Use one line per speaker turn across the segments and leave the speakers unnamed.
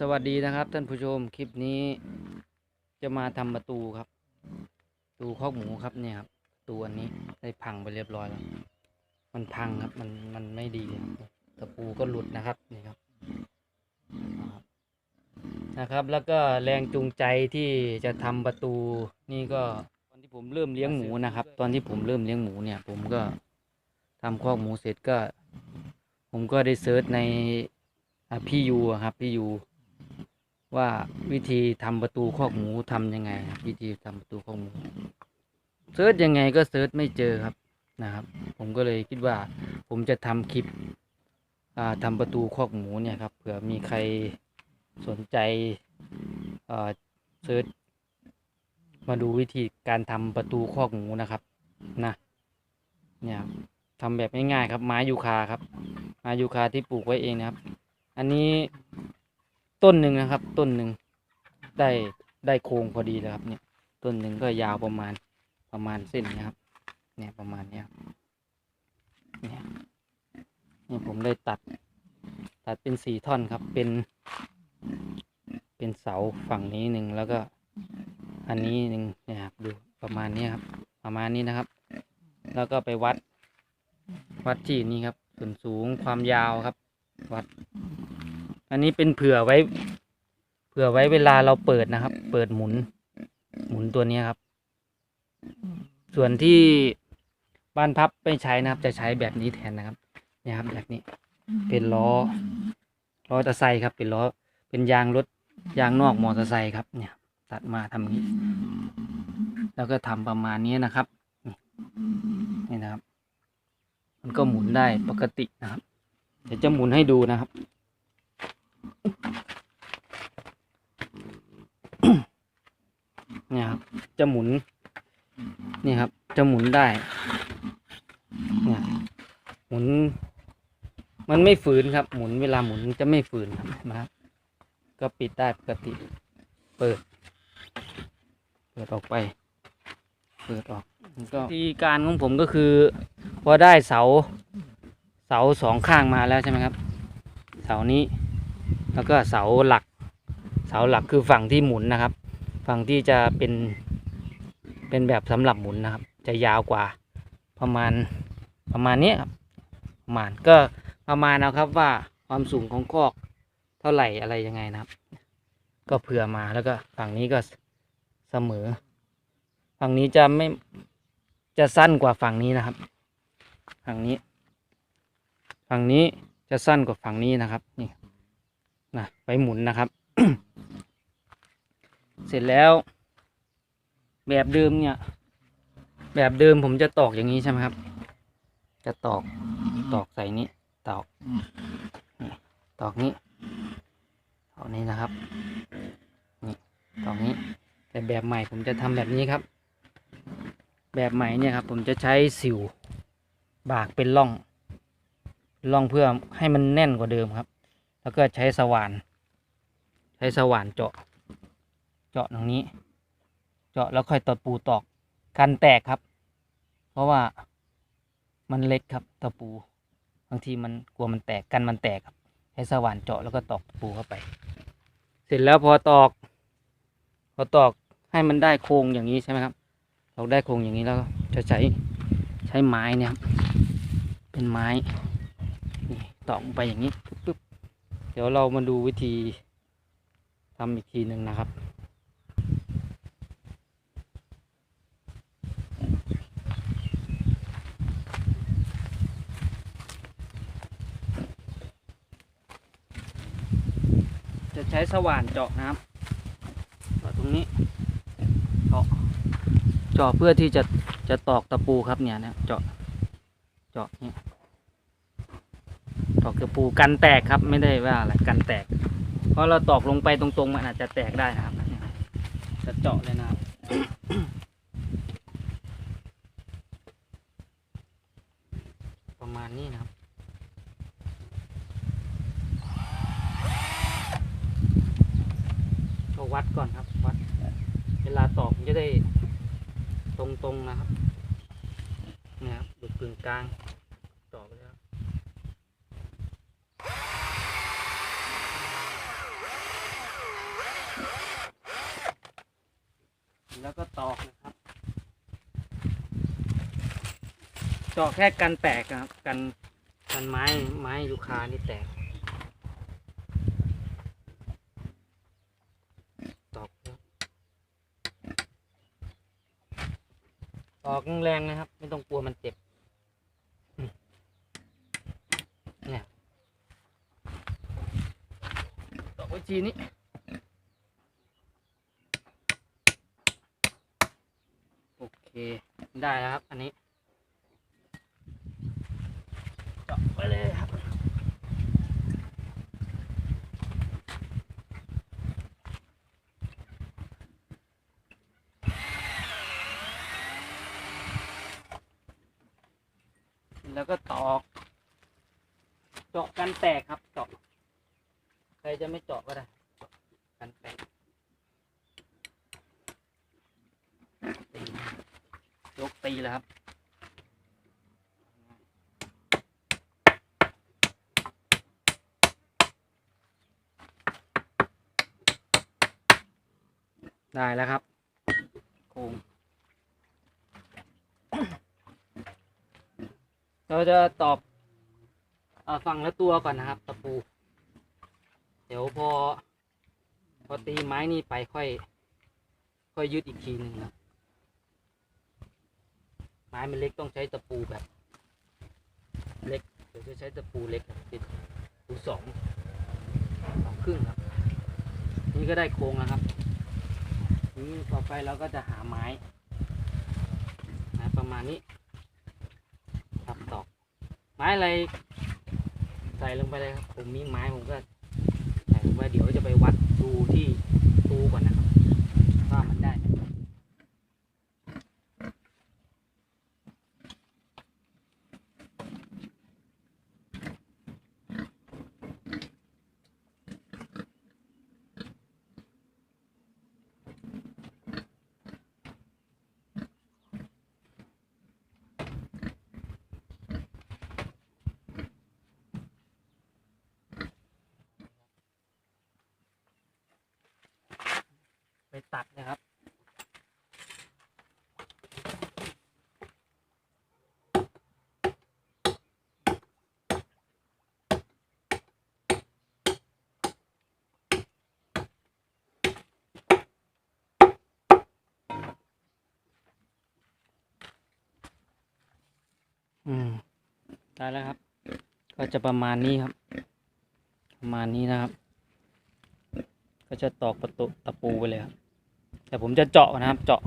สวัสดีนะครับท่านผู้ชมคลิปนี้จะมาทำประตูครับตูคอกหมูครับเนี่ยครับตูอันนี้ได้พังไปเรียบร้อยแล้ว มันพังครับมันมันไม่ดีตะปูก็หลุดนะครับนี่ครับนะครับ แล้วก็แรงจูงใจที่จะทำประตูนี่ก็ตอนที่ผมเริ่มเลี้ยงหมูนะครับ ตอนที่ผมเริ่มเลี้ยงหมูเนี่ย ผมก็ทำคอกหมูเสร็จก็ ผมก็ได้เซิร์ชในพี่ยูครับพี่ยู ว่าวิธีทำประตูคอกหมูทำยังไงครับวิธีทำประตูคอกหมูเซิร์ชยังไงก็เซิร์ชไม่เจอครับนะครับ ผมก็เลยคิดว่า ผมจะทำคลิปอ่าทำประตูคอกหมูเนี่ยครับเผื่อมีใครสนใจอ่าเซิร์ชมาดูวิธีการทำประตูคอกหมูนะครับนะเนี่ยครับทำแบบง่ายๆครับไม้ยูคาครับไม้ยูคาที่ปลูกไว้เองนะครับ อันนี้ ต้นหนึ่งนะครับ ต้นหนึ่งได้ได้โครงพอดีเลยครับ เนี่ย ต้นหนึ่งก็ยาวประมาณประมาณเส้นนะครับ เนี่ยประมาณเนี้ยเนี่ยนี่ผมได้ตัด ตัดเป็นสี่ท่อนครับ เป็น เป็นเสาฝั่งนี้หนึ่งแล้วก็ อันนี้หนึ่งเนี่ยครับดูประมาณนี้ครับ ประมาณนี้นะครับ แล้วก็ไปวัด วัดที่นี่ครับส่วนสูงความยาวครับ วัด อันนี้เป็นเผื่อไว้ เผื่อไว้เวลาเราเปิดนะครับ เปิดหมุน หมุนตัวนี้ครับ ส่วนที่บ้านพับไม่ใช้นะครับ จะใช้แบบนี้แทนนะครับเนี่ยครับแบบนี้ เป็นล้อล้อมอเตอร์ไซค์ครับ เป็นล้อเป็นยางรถยางนอกมอเตอร์ไซค์ครับ เนี่ย ตัดมาทำนี้ แล้วก็ทำประมาณนี้นะครับ นี่นะครับ มันก็หมุนได้ปกตินะครับ เดี๋ยวจะหมุนให้ดูนะครับ เนี่ยครับ จะหมุน นี่ครับ จะหมุนได้เนี่ยหมุน มันไม่ฝืนครับ หมุนเวลาหมุนจะไม่ฝืนครับนะครับก็ปิดได้ปกติ เปิด เปิดออกไป เปิดออกก็วิธีการของผมก็คือพอได้เสา เสาสองข้างมาแล้วใช่ไหมครับ เสานี้ แล้วก็เสาหลัก เสาหลักคือฝั่งที่หมุนนะครับ ฝั่งที่จะเป็น เป็นแบบสำหรับหมุนนะครับ จะยาวกว่าประมาณประมาณนี้ครับประมาณก็ประมาณเอาครับว่าความสูงของคอกเท่าไหร่อะไรยังไงนะครับ ก็เผื่อมาแล้วก็ฝั่งนี้ก็เสมอ ฝั่งนี้จะไม่จะสั้นกว่าฝั่งนี้นะครับ ฝั่งนี้ ฝั่งนี้จะสั้นกว่าฝั่งนี้นะครับนี่ นะไปหมุนนะครับ เสร็จแล้ว แบบเดิมเนี่ย แบบเดิมผมจะตอกอย่างนี้ใช่ไหมครับ จะตอกตอกใส่นี้ตอกนี่ตอกนี้ตอกนี้นะครับนี่ตอกนี้ แต่แบบใหม่ผมจะทำแบบนี้ครับ แบบใหม่เนี่ยครับ ผมจะใช้สิวบากเป็นร่องร่องเพื่อให้มันแน่นกว่าเดิมครับ แล้วก็ใช้สว่าน ใช้สว่านเจาะ เจาะตรงนี้ เจาะแล้วค่อยตอดปูตอกกันแตกครับ เพราะว่ามันเล็กครับตะปูบางทีมันกลัวมันแตกกันมันแตกครับใช้สว่านเจาะแล้วก็ตอกปูเข้าไป เสร็จแล้วพอตอก พอตอกให้มันได้โครงอย่างนี้ใช่ไหมครับเราได้โครงอย่างนี้แล้วจะใช้ใช้ไม้เนี่ยครับเป็นไม้นี่ตอกไปอย่างนี้ปึ๊บ ดี๋ยวเรามาดูวิธีทำอีกทีหนึ่งนะครับ จะใช้สว่านเจาะนะครับเจาะตรงนี้เจาะเจาะเพื่อที่จะจะตอกตะปูครับเนี่ยนะเจาะเจาะเนี่ย กตะปูกันแตกครับ ไม่ได้ว่าอะไรกันแตก เพราะเราตอกลงไปตรงๆมันอาจจะแตกได้นะครับจะเจาะเลยนะครับประมาณนี้นะครับก็วัดก่อนครับวัด เวลาตอกจะได้ตรงๆนะครับนี่ยครับดูกึ่งกลางตอกไปแล้ว ตอกนะครับเจาะแค่กันแตกนะครับ กันกันไม้ไม้ยูคานี่แตกตอกครับตอกแรงนะครับ ไม่ต้องกลัวมันเจ็บเนี่ยตอกไว้ทีนี้ โอเค ได้แล้วครับ อันนี้เจาะไปเลยครับแล้วก็ตอกเจาะกันแตกครับเจาะใครจะไม่เจาะก็ได้เจาะกันแตกตียก ตีแล้วครับ ได้แล้วครับโครงเราจะตอบเออฟังแล้วตัวก่อนนะครับ ตะปู เดี๋ยวพอ พอตีไม้นี่ไปค่อย ค่อยยึดอีกทีหนึ่งนะไม้มันเล็กต้องใช้ตะปูแบบ เล็กเดี๋ยวจะใช้ตะปูเล็กติดปูสองสองครึ่งครับ นี่ก็ได้โครงแล้วครับนี้ต่อไปเราก็จะหาไม้ไม้ประมาณนี้ครับตอก ไม้อะไรใส่ลงไปเลยครับ ผมมีไม้ผมก็ใส่ลงไปเดี๋ยวจะไปวัดดูที่ตูก่อนนะครับว่ามันได้ไหมไป ตัดนะครับ อืม ได้แล้วครับ ก็จะประมาณนี้ครับ ประมาณนี้นะครับ ก็จะตอกประตูตะปูไปเลยครับ แต่ผมจะเจาะนะครับ เจาะ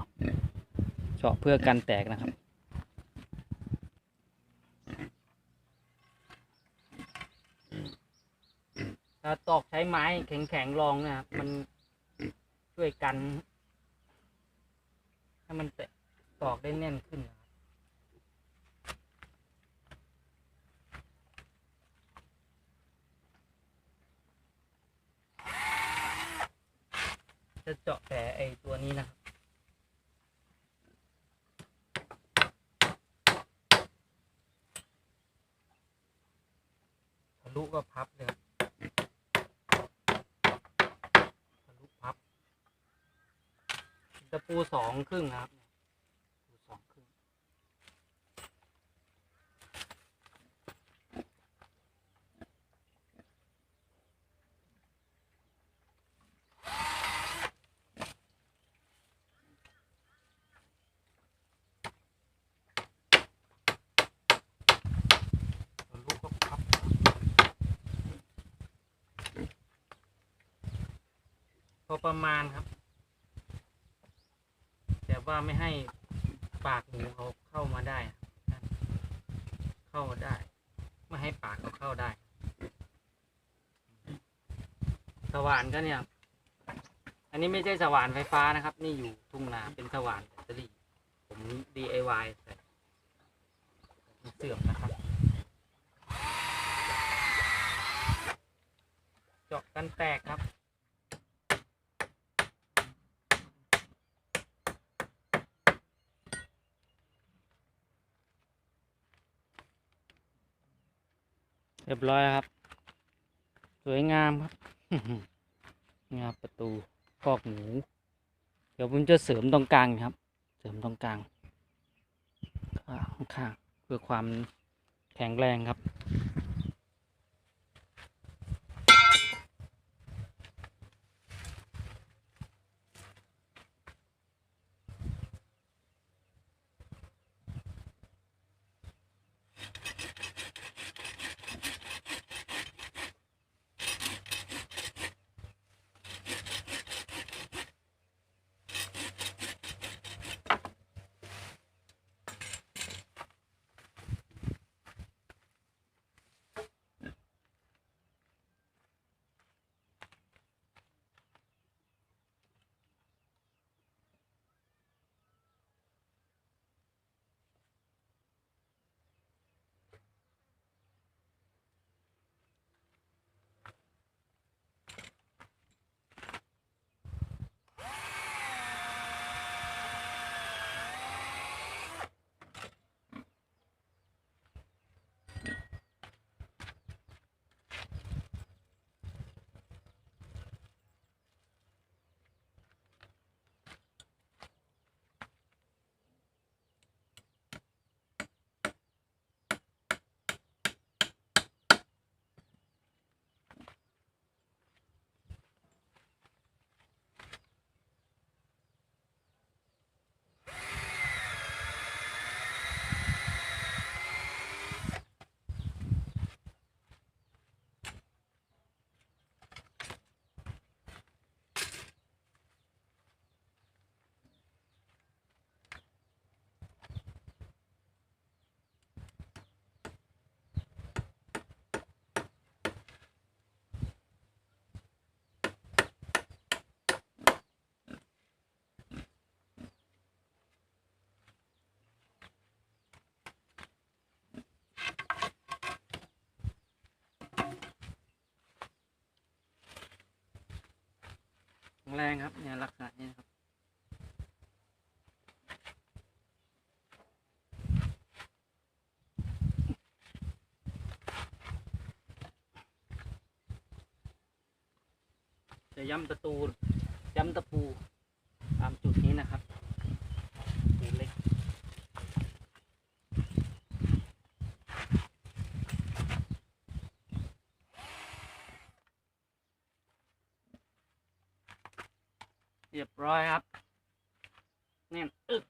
เจาะเพื่อกันแตกนะครับถ้าตอกใช้ไม้แข็งๆรองนะครับ มันช่วยกัน ให้มันแตะตอกได้แน่นขึ้นนะ จะเจาะแผลไอตัวนี้นะครับทะลุก็พับเลยครับทะลุพับตะปูสองครึ่งนะครับตะปูสองครึ่ง ทะลุก็พับ พอประมาณครับ แต่ว่าไม่ให้ปากหมูเขาเข้ามาได้ เข้าได้ ไม่ให้ปากเขาเข้าได้สว่านก็เนี่ย อันนี้ไม่ใช่สว่านไฟฟ้านะครับ นี่อยู่ทุ่งนาเป็นสว่านแบตเตอรี่ ผม DIY ใส่เสื่อมนะครับเจาะกันแตกครับ รียบร้อยแล้วครับ สวยงามครับนี่ครับประตูคอกหมู เดี๋ยวผมจะเสริมตรงกลางครับ เสริมตรงกลางข้างๆเพื่อความแข็งแรงครับ แข็งแรงครับเนี่ยลักษณะนี้นะครับจะย้ำตะตูย้ำตะปูตามจุดนี้นะครับปูเล็ก เร้อยครับ แน่นอึก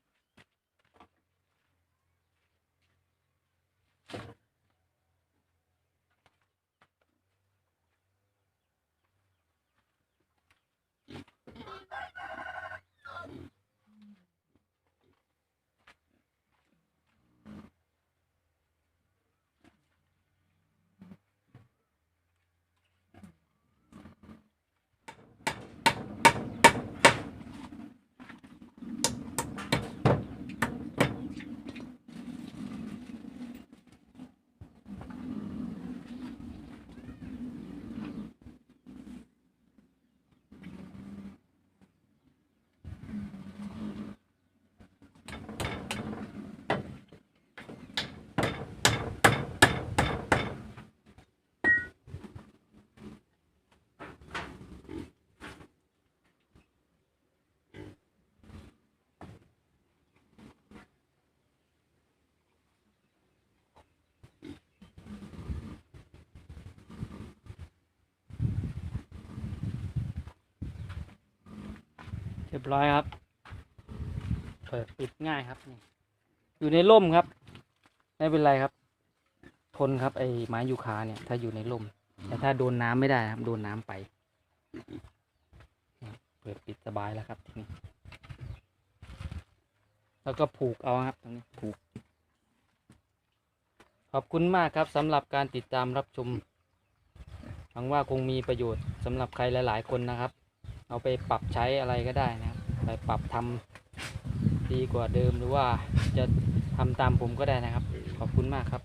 เรียบร้อยครับ เปิดปิดง่ายครับนี่อยู่ในร่มครับ ไม่เป็นไรครับ ทนครับไอ้ไม้ยูคาเนี่ย ถ้าอยู่ในร่ม แต่ถ้าโดนน้ำไม่ได้ครับ โดนน้ำไป เปิดปิดสบายแล้วครับทีนี้ แล้วก็ผูกเอาครับตรงนี้ผูก ขอบคุณมากครับสำหรับการติดตามรับชมหวังว่าคงมีประโยชน์สำหรับใครหลาย ๆ คนนะครับ เอาไปปรับใช้อะไรก็ได้นะครับไปปรับทำดีกว่าเดิมหรือว่าจะทำตามผมก็ได้นะครับ ขอบคุณมากครับ